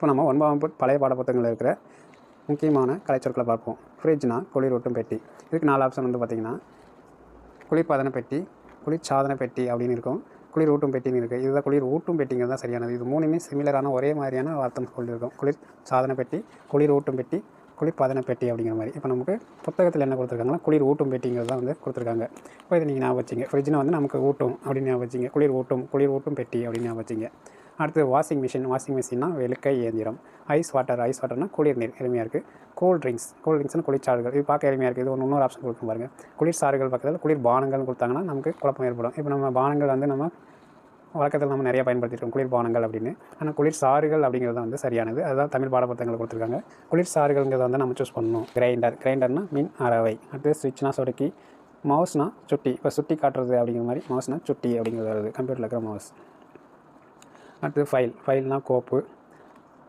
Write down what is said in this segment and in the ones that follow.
இப்போ நம்ம ஒன்பதாம் பழைய பழைய பாடப்புத்தகங்களில் இருக்கிற முக்கியமான கலைச்சொற்களை பார்ப்போம். ஃப்ரிட்ஜ்னா குளிரூட்டும் பெட்டி. இதுக்கு நாலு ஆப்ஷன் வந்து பார்த்திங்கன்னா குளிர்பதன பெட்டி குளிர்சாதன பெட்டி அப்படின்னு இருக்கும். குளிர் ஊட்டும் பெட்டின்னு இருக்குது இதுதான் குளிர் ஊட்டும் பெட்டிங்கிறது தான் சரியானது. இது மூணுமே சிமிலரான ஒரே மாதிரியான வார்த்தை சொல்லியிருக்கோம் குளிர் சாதன பெட்டி குளிர் ஊட்டும் பெட்டி குளிர்பதன பெட்டி அப்படிங்கிற மாதிரி. இப்போ நமக்கு புத்தகத்தில் என்ன கொடுத்துருக்காங்கன்னா குளிர் ஊட்டும் பெட்டிங்கிறது தான் வந்து கொடுத்துருக்காங்க. இப்போ இதை நீங்கள் ஞாபகம் வச்சிங்க. ஃப்ரிட்ஜ்னா வந்து நமக்கு ஊட்டும் அப்படின்னு ஞாபகம் வச்சிங்க. குளிர் ஊட்டும் குளிர் ஊட்டும் பெட்டி அப்படின்னு ஞாபகம் வச்சிங்க. அடுத்து வாஷிங் மிஷின் வாஷிங் மிஷின்னா வெளுக்கை இயந்திரம். ஐஸ் வாட்டர் ஐஸ் வாட்டர்னா குளிர் நீர். எளிமையாக இருக்குது கூல் ட்ரிங்க்ஸ் கூல் ட்ரிங்க்ஸ்னு குளிர்ச்சாறுகள் இது பார்க்க எளிமையாக இருக்குது இது ஒன்று இன்னொரு ஆப்ஷன் கொடுக்கும் பாருங்கள் குளிர் சாறுகள் பக்கத்தில் குளிர் பானங்கள்னு கொடுத்தாங்கன்னா நமக்கு குழப்பம் ஏற்படும். இப்போ நம்ம பானங்கள் வந்து நம்ம வழக்கத்தில் நம்ம நிறைய பயன்படுத்திருக்கோம். குளிர் பானங்கள் அப்படின்னு. ஆனால் குளிர் சாறுகள் அப்படிங்கிறது வந்து சரியானது. அதுதான் தமிழ் பாடப்புத்தகங்கள் கொடுத்துருக்காங்க. குளிர் சாறுகள்ங்கிறத வந்து நம்ம சூஸ் பண்ணணும். கிரைண்டர் கிரைண்டர்னா மின் அறவை. அடுத்து சுவிட்ச்னா சொடுக்கி. மவுஸ்னா சுட்டி. இப்போ சுட்டி காட்டுறது அப்படிங்கிற மாதிரி மவுஸ்னா சுட்டி அப்படிங்கிறது வருது. கம்ப்யூட்டரில் இருக்கிற மவுஸ் அடுத்து ஃபைல் ஃபைல்னால் கோப்பு.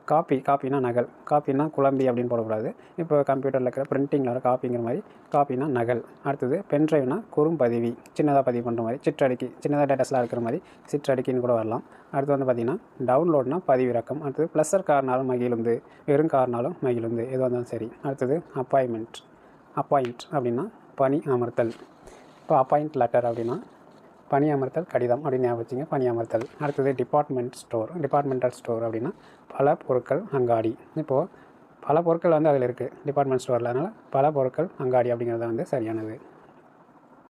காப்பி காப்பினா நகல். காப்பினா குழம்பி அப்படின்னு போடக்கூடாது. இப்போ கம்ப்யூட்டரில் இருக்கிற பிரிண்டிங்கில் வர காப்பிங்கிற மாதிரி காப்பினா நகல். அடுத்தது பென்ட்ரைவ்னா குறும்பதிவி சின்னதாக பதிவு. பண்ணுற மாதிரி சிற்றடிக்கி. சின்னதாக டேட்டஸ்லாம் இருக்கிற மாதிரி சிற்றடிக்கின்னு கூட வரலாம். அடுத்து வந்து பார்த்திங்கன்னா டவுன்லோட்னா பதிவிறக்கம். அடுத்தது ப்ளஸர் கார்னாலும் மகிழுந்து வெறும் கார்னாலும் மகிழுந்து எதுவாக இருந்தாலும் சரி. அடுத்தது அப்பாயின்மெண்ட் அப்பாயிண்ட் அப்படின்னா பணி அமர்த்தல். இப்போ அப்பாயிண்ட் லெட்டர் அப்படின்னா பணியமர்த்தல் கடிதம் அப்படின்னு ஞாபகம் வச்சுங்க பணி அமர்த்தல் அடுத்தது டிபார்ட்மெண்ட் ஸ்டோர் டிபார்ட்மெண்டல் ஸ்டோர் அப்படின்னா பல பொருட்கள் அங்காடி. இப்போது பல பொருட்கள் வந்து அதில் இருக்குது டிபார்ட்மெண்ட் ஸ்டோரில் அதனால் பல பொருட்கள் அங்காடி அப்படிங்கிறது வந்து சரியானது.